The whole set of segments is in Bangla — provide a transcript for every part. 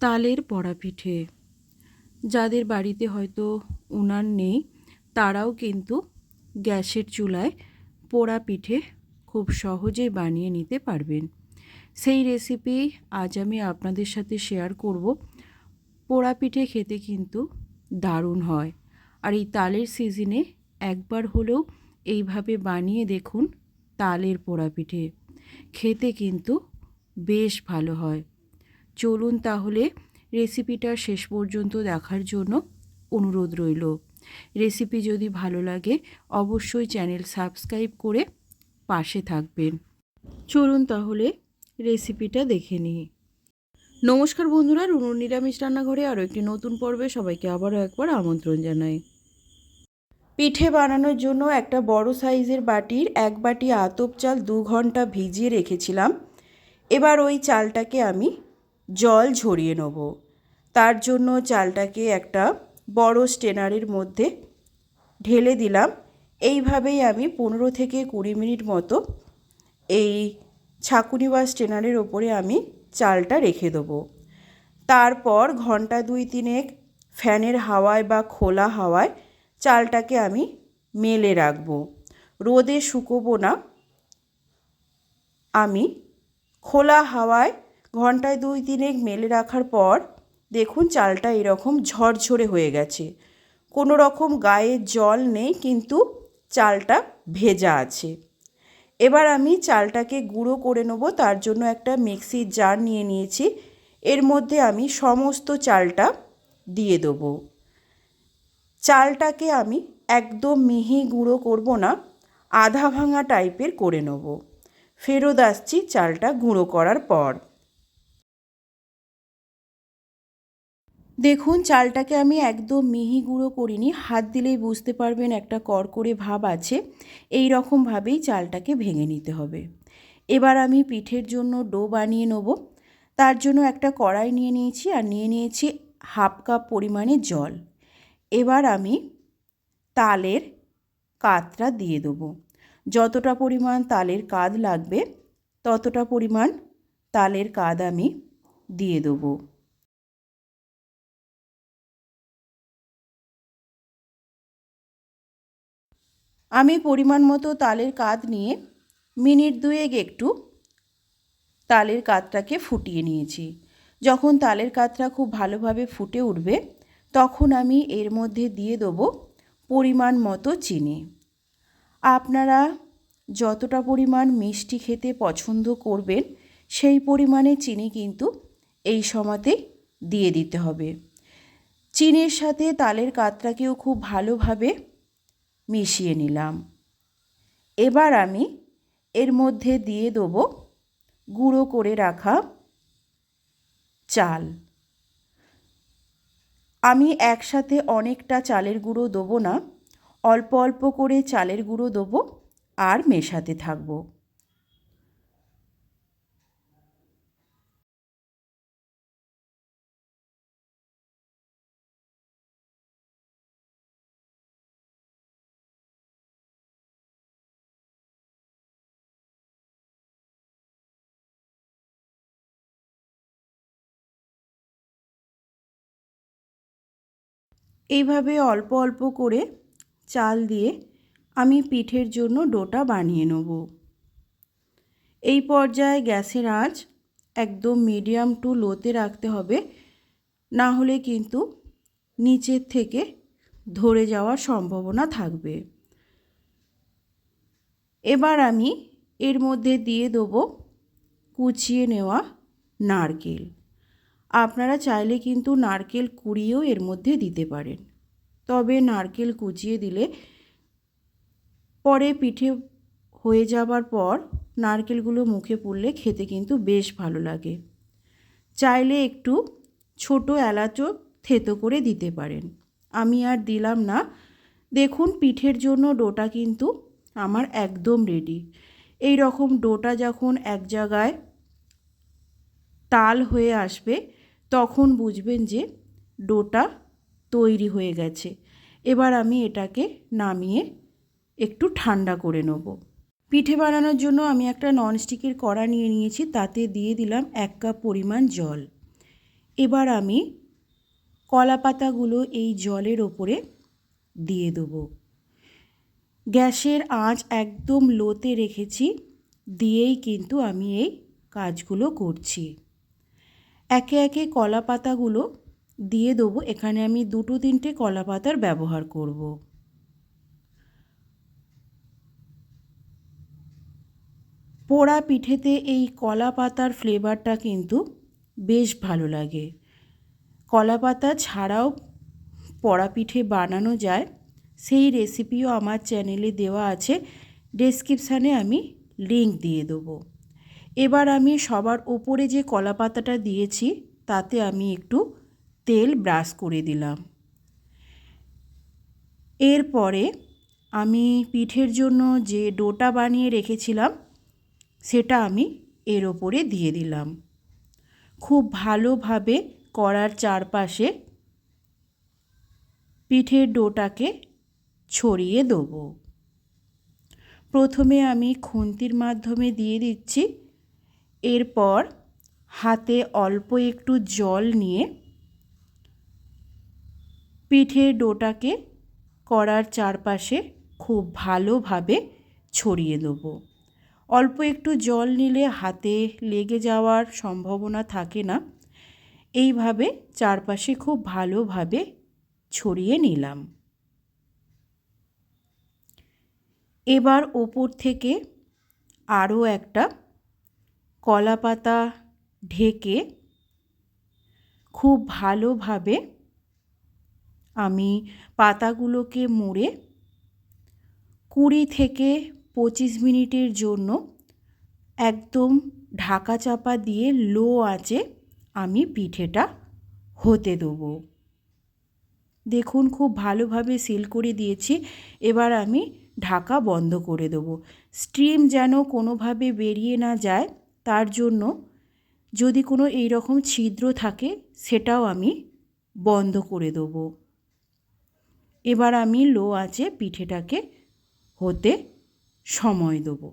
তালের বড়া পিঠে যাদের বাড়িতে হয়তো উনান নেই, তারাও কিন্তু গ্যাসের চুলায় পোড়া পিঠে খুব সহজেই বানিয়ে নিতে পারবেন। সেই রেসিপি আজ আমি আপনাদের সাথে শেয়ার করব। পোড়া পিঠে খেতে কিন্তু দারুণ হয়। আর এই তালের সিজনে একবার হলেও এইভাবে বানিয়ে দেখুন তালের পোড়া পিঠে খেতে কিন্তু বেশ ভালো হয়। চলুন তাহলে রেসিপিটা শেষ পর্যন্ত দেখার জন্য অনুরোধ রইল। রেসিপি যদি ভালো লাগে, অবশ্যই চ্যানেল সাবস্ক্রাইব করে পাশে থাকবেন। চলুন তাহলে রেসিপিটা দেখে নিই। নমস্কার বন্ধুরা, রুনুর নিরামিষ রান্নাঘরে আরও একটি নতুন পর্বে সবাইকে আবারও একবার আমন্ত্রণ জানাই। পিঠে বানানোর জন্য একটা বড় সাইজের বাটির এক বাটি আতপ চাল দু ঘণ্টা ভিজিয়ে রেখেছিলাম। এবার ওই চালটাকে আমি জল ঝরিয়ে নেব। তার জন্য চালটাকে একটা বড় স্টেনারের মধ্যে ঢেলে দিলাম। এইভাবেই আমি পনেরো থেকে কুড়ি মিনিট মতো এই ছাকুনি বা স্টেনারের ওপরে আমি চালটা রেখে দেবো। তারপর ঘণ্টা দুই তিনেক ফ্যানের হাওয়ায় বা খোলা হাওয়ায় চালটাকে আমি মেলে রাখব। রোদে শুকোবো না। আমি খোলা হাওয়ায় ঘন্টায় দুই তিনেক মেলে রাখার পর দেখুন চালটা এরকম ঝরঝরে হয়ে গেছে। কোনো রকম গায়ে জল নেই, কিন্তু চালটা ভেজা আছে। এবার আমি চালটাকে গুঁড়ো করে নেব, তার জন্য একটা মিক্সির জার নিয়ে নিয়েছি। এর মধ্যে আমি সমস্ত চালটা দিয়ে দেবো। চালটাকে আমি একদম মিহি গুঁড়ো করব না, আধা ভাঙা টাইপের করে নেব। ফেরত আসছি চালটা গুঁড়ো করার পর। দেখুন, চালটাকে আমি একদম মিহি গুঁড়ো করিনি, হাত দিলেই বুঝতে পারবেন একটা করকরে ভাব আছে, এই রকমভাবেই চালটাকে ভেঙে নিতে হবে। এবার আমি পিঠের জন্য ডো বানিয়ে নেব, তার জন্য একটা কড়াই নিয়ে নিয়েছি আর নিয়ে নিয়েছি হাফ কাপ পরিমাণে জল। এবার আমি তালের কাতটা দিয়ে দেবো। যতটা পরিমাণ তালের কাদ লাগবে, ততটা পরিমাণ তালের কাদ আমি দিয়ে দেবো। আমি পরিমাণ মতো তালের কাদ নিয়ে মিনিট দুয়েক একটু তালের কাতটাকে ফুটিয়ে নিয়েছি। যখন তালের কাতটা খুব ভালোভাবে ফুটে উঠবে, তখন আমি এর মধ্যে দিয়ে দেবো পরিমাণ মতো চিনি। আপনারা যতটা পরিমাণ মিষ্টি খেতে পছন্দ করবেন, সেই পরিমাণে চিনি কিন্তু এই সময়তে দিয়ে দিতে হবে। চিনির সাথে তালের কাতটাকেও খুব ভালোভাবে মিশিয়ে নিলাম। এবার আমি এর মধ্যে দিয়ে দেবো গুঁড়ো করে রাখা চাল। আমি একসাথে অনেকটা চালের গুঁড়ো দেবো না, অল্প অল্প করে চালের গুঁড়ো দেবো আর মেশাতে থাকব। এইভাবে অল্প অল্প করে চাল দিয়ে আমি পিঠের জন্য ডোটা বানিয়ে নেব। এই পর্যায়ে গ্যাসের আঁচ একদম মিডিয়াম টু লোতে রাখতে হবে, না হলে কিন্তু নিচের থেকে ধরে যাওয়ার সম্ভাবনা থাকবে। এবার আমি এর মধ্যে দিয়ে দেবো কুচিয়ে নেওয়া নারকেল। আপনারা চাইলে কিন্তু নারকেল কুড়িয়েও এর মধ্যে দিতে পারেন। তবে নারকেল কুচিয়ে দিলে পরে পিঠে হয়ে যাবার পর নারকেলগুলো মুখে পড়লে খেতে কিন্তু বেশ ভালো লাগে। চাইলে একটু ছোট এলাচও থেতো করে দিতে পারেন। আমি আর দিলাম না। দেখুন, পিঠের জন্য ডোটা কিন্তু আমার একদম রেডি এই রকম ডোটা যখন এক জায়গায় তাল হয়ে আসবে তখন বুঝবেন যে ডোটা তৈরি হয়ে গেছে। এবার আমি এটাকে নামিয়ে একটু ঠান্ডা করে নেব। পিঠে বানানোর জন্য আমি একটা ননস্টিকের কড়া নিয়ে নিয়েছি, তাতে দিয়ে দিলাম এক কাপ পরিমাণ জল। এবার আমি কলা পাতাগুলো এই জলের ওপরে দিয়ে দেবো। গ্যাসের আঁচ একদম লোতে রেখেছি, দিয়েই কিন্তু আমি এই কাজগুলো করছি। একে একে কলা পাতাগুলো দিয়ে দেবো। এখানে আমি দুটো তিনটে কলা পাতার ব্যবহার করব। পোড়া পিঠেতে এই কলা পাতার ফ্লেভারটা কিন্তু বেশ ভালো লাগে। কলা পাতা ছাড়াও পোড়া পিঠে বানানো যায়। সেই রেসিপিও আমার চ্যানেলে দেওয়া আছে। ডেসক্রিপশানে আমি লিঙ্ক দিয়ে দেবো। এবার আমি সবার ওপরে যে কলা পাতাটা দিয়েছি, তাতে আমি একটু তেল ব্রাশ করে দিলাম। এরপরে আমি পিঠের জন্য যে ডোটা বানিয়ে রেখেছিলাম, সেটা আমি এর ওপরে দিয়ে দিলাম। খুব ভালোভাবে করার চারপাশে পিঠের ডোটাকে ছড়িয়ে দেবো। প্রথমে আমি খুন্তির মাধ্যমে দিয়ে দিচ্ছি। এরপর হাতে অল্প একটু জল নিয়ে পিঠের ডোটাকে কড়ার চারপাশে খুব ভালোভাবে ছড়িয়ে দেবো। অল্প একটু জল নিলে হাতে লেগে যাওয়ার সম্ভাবনা থাকে না। এইভাবে চারপাশে খুব ভালোভাবে ছড়িয়ে নিলাম। এবার ওপর থেকে আরও একটা কলা পাতা ঢেকে খুব ভালোভাবে আমি পাতাগুলোকে মুড়ে কুড়ি থেকে পঁচিশ মিনিটের জন্য একদম ঢাকা চাপা দিয়ে লো আঁচে আমি পিঠেটা হতে দেবো। দেখুন, খুব ভালোভাবে সিল করে দিয়েছি। এবার আমি ঢাকা বন্ধ করে দেবো। স্টিম যেন কোনোভাবে বেরিয়ে না যায়। তার জন্য যদি কোনো এই রকম ছিদ্র থাকে, সেটাও আমি বন্ধ করে দেবো। এবার আমি লো আছে পিঠেটাকে হতে সময় দেবো।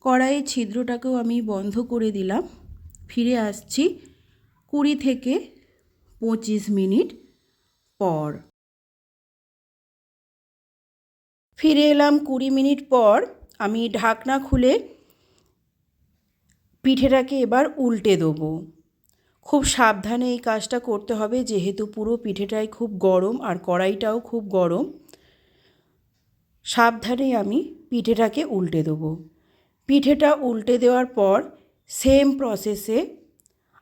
কড়াইয়ের ছিদ্রটাকেও আমি বন্ধ করে দিলাম। ফিরে আসছি কুড়ি থেকে পঁচিশ মিনিট পর। ফিরে এলাম কুড়ি মিনিট পর আমি ঢাকনা খুলে পিঠেটাকে এবার উল্টে দেবো। খুব সাবধানে এই কাজটা করতে হবে, যেহেতু পুরো পিঠেটাই খুব গরম আর কড়াইটাও খুব গরম। সাবধানে আমি পিঠেটাকে উল্টে দেবো। পিঠেটা উল্টে দেওয়ার পর সেম প্রসেসে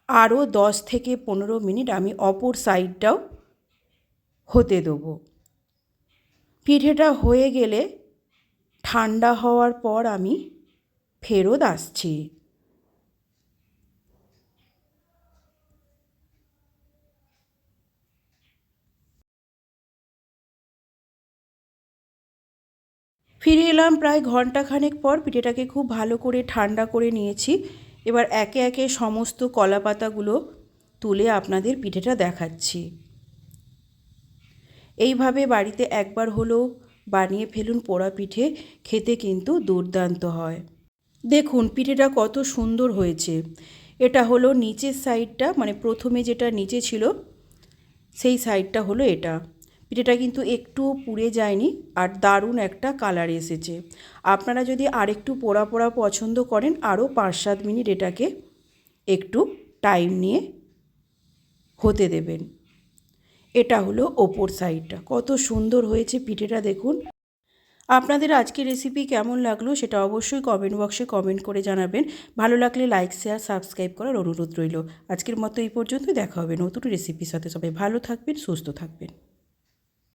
আরও দশ থেকে পনেরো মিনিট আমি অপর সাইডটাও হতে দেবো। পিঠেটা হয়ে গেলে ঠান্ডা হওয়ার পর আমি ফেরত আসছি। ফিরে এলাম প্রায় ঘন্টাখানেক পর পিঠেটাকে খুব ভালো করে ঠান্ডা করে নিয়েছি। এবার একে একে সমস্ত কলা পাতাগুলো তুলে আপনাদের পিঠেটা দেখাচ্ছি। এইভাবে বাড়িতে একবার হলেও বানিয়ে ফেলুন পোড়া পিঠে, খেতে কিন্তু দুর্দান্ত হয়। দেখুন, পিঠেটা কত সুন্দর হয়েছে। এটা হলো নিচের সাইডটা মানে প্রথমে যেটা নিচে ছিল, সেই সাইডটা হলো এটা। পিঠেটা কিন্তু একটু পুড়ে যায়নি আর দারুণ একটা কালার এসেছে। আপনারা যদি আরেকটু পোড়া পোড়া পছন্দ করেন, আরও পাঁচ সাত মিনিট এটাকে একটু টাইম নিয়ে হতে দেবেন। এটা হলো ওপর সাইডটা। কত সুন্দর হয়েছে পিঠেটা দেখুন। আপনাদের আজকের রেসিপি কেমন লাগল সেটা অবশ্যই কমেন্ট বক্সে কমেন্ট করে জানাবেন। ভালো লাগলে লাইক শেয়ার সাবস্ক্রাইব করার অনুরোধ রইল। আজকের মতো এই পর্যন্তই। দেখা হবে নতুন রেসিপির সাথে। সবাই ভালো থাকবেন, সুস্থ থাকবেন।